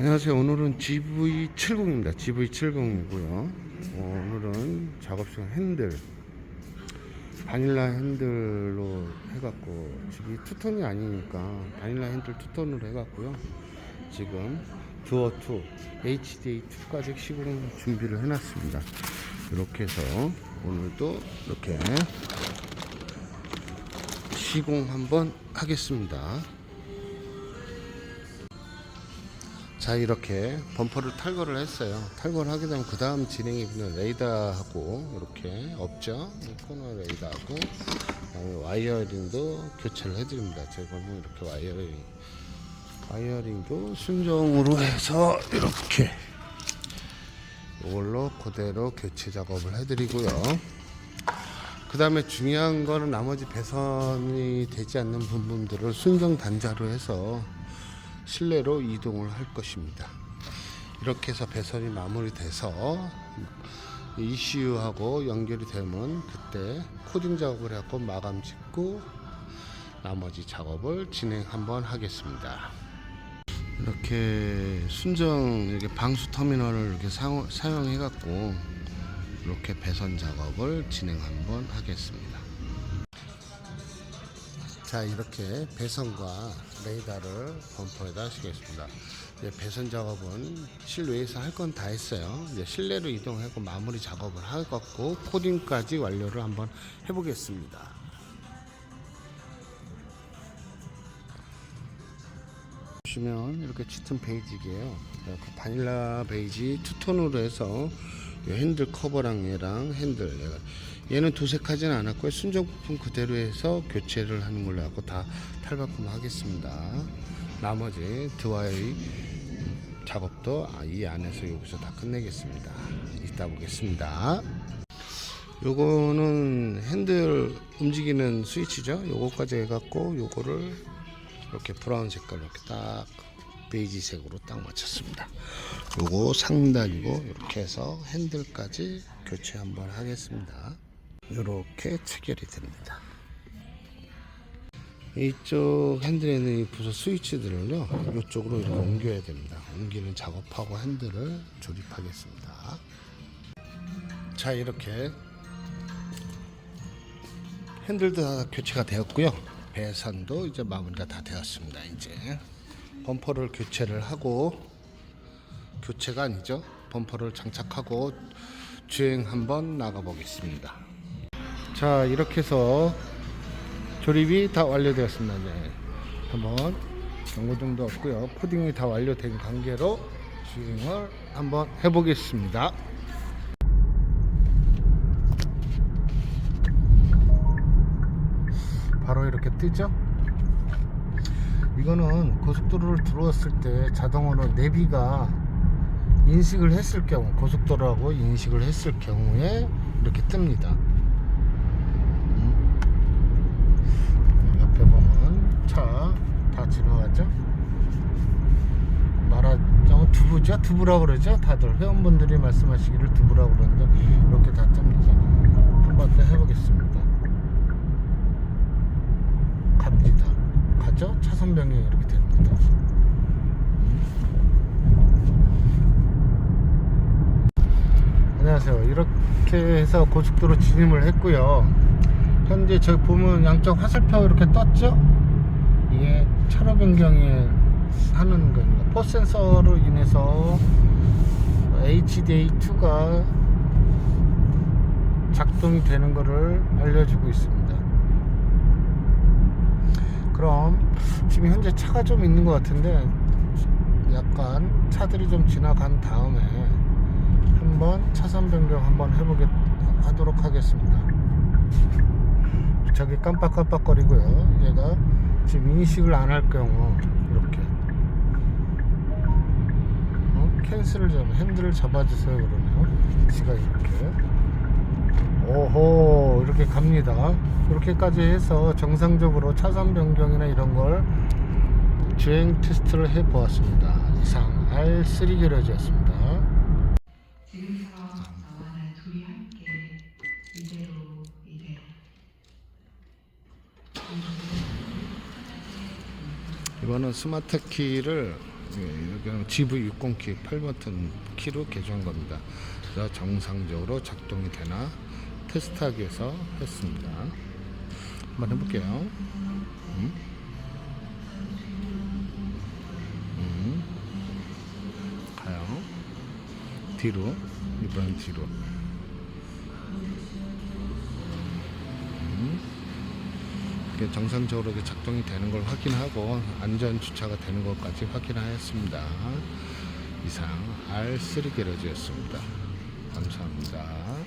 안녕하세요. 오늘은 GV70입니다. GV70이고요. 오늘은 작업 시간 핸들 바닐라 핸들로 해갖고 집이 투톤이 아니니까 바닐라 핸들 투톤으로 해갖고요. 지금 두어 2 HDA 2까지 시공 준비를 해놨습니다. 이렇게 해서 오늘도 이렇게 시공 한번 하겠습니다. 자 이렇게 범퍼를 탈거를 했어요. 탈거를 하게 되면 그 다음 진행이 그냥 레이더하고 이렇게 없죠 코너 레이더하고 와이어링도 교체를 해드립니다. 제가 뭐 이렇게 와이어링 와이어링도 순정으로 해서 이렇게 이걸로 그대로 교체 작업을 해드리고요. 그 다음에 중요한 거는 나머지 배선이 되지 않는 부분들을 순정 단자로 해서 실내로 이동을 할 것입니다. 이렇게 해서 배선이 마무리돼서 ECU하고 연결이 되면 그때 코딩 작업을 해갖고 마감 짓고 나머지 작업을 진행 한번 하겠습니다. 이렇게 순정 이렇게 방수 터미널을 이렇게 사용, 해 갖고 이렇게 배선 작업을 진행 한번 하겠습니다. 자 이렇게 배선과 레이더를 범퍼에다 시겠습니다. 이제 배선 작업은 실외에서 할 건 다 했어요. 이제 실내로 이동하고 마무리 작업을 하고 코딩까지 완료를 한번 해보겠습니다. 보시면 이렇게 짙은 베이지예요. 그 바닐라 베이지 투톤으로 해서 이 핸들 커버랑 얘랑 핸들 얘가 얘는 도색하지는 않았고요. 순정 부품 그대로 해서 교체를 하는 걸로 하고 다 탈바꿈 하겠습니다. 나머지 드와이 작업도 이 안에서 여기서 다 끝내겠습니다. 이따 보겠습니다. 요거는 핸들 움직이는 스위치죠. 요거까지 해갖고 요거를 이렇게 브라운 색깔로 이렇게 딱 베이지색으로 딱 맞췄습니다. 요거 상단이고 이렇게 해서 핸들까지 교체 한번 하겠습니다. 이렇게 체결이 됩니다. 이쪽 핸들에는 이 부서 스위치들을요 이쪽으로 이렇게 옮겨야 됩니다. 옮기는 작업하고 핸들을 조립하겠습니다. 자 이렇게 핸들도 다 교체가 되었고요. 배선도 이제 마무리가 다 되었습니다. 이제 범퍼를 교체를 하고 교체가 아니죠. 범퍼를 장착하고 주행 한번 나가 보겠습니다. 자 이렇게 해서 조립이 다 완료되었습니다. 네. 한번 경고등도 없고요. 코딩이 다 완료된 관계로 주행을 한번 해보겠습니다. 바로 이렇게 뜨죠? 이거는 고속도로를 들어왔을 때 자동으로 내비가 인식을 했을 경우 고속도로하고 인식을 했을 경우에 이렇게 뜹니다. 음. 옆에 보면 차 다 지나가죠. 말하자면 두부죠, 두부라고 그러죠. 다들 회원분들이 말씀하시기를 두부라고 그러는데 이렇게 다 뜹니다. 한 번 더 해보겠습니다. 갑니다. 가죠? 차선 변경이 이렇게 됩니다. 안녕하세요. 이렇게 해서 고속도로 진입을 했고요. 현재 저기 보면 양쪽 화살표 이렇게 떴죠? 이게 차로 변경이 하는 겁니다. 포 센서로 인해서 HDA2가 작동이 되는 것을 알려주고 있습니다. 그럼 지금 현재 차가 좀 있는 것 같은데 약간 차들이 좀 지나간 다음에 한번 차선 변경 한번 해보게 하도록 하겠습니다. 저기 깜빡깜빡거리고요. 얘가 지금 인식을 안 할 경우 이렇게 어? 캔슬을 잡 핸들을 잡아주세요 그러네요. 지가 이렇게 오호 이렇게 갑니다 이렇게까지 해서 정상적으로 차선 변경이나 이런 걸 주행 테스트를 해 보았습니다 이상 R3 게러지였습니다 이거는 스마트 키를 예, 여기는 GV60 키 8버튼 키로 개조한 겁니다. 그래서 정상적으로 작동이 되나 테스트하기 위해서 했습니다. 한번 해볼게요. 음. 음. 가요. 뒤로 이번엔 뒤로. 이렇게 정상적으로 이렇게 작동이 되는 걸 확인하고 안전 주차가 되는 것까지 확인하였습니다. 이상 R3 게러지였습니다. 감사합니다.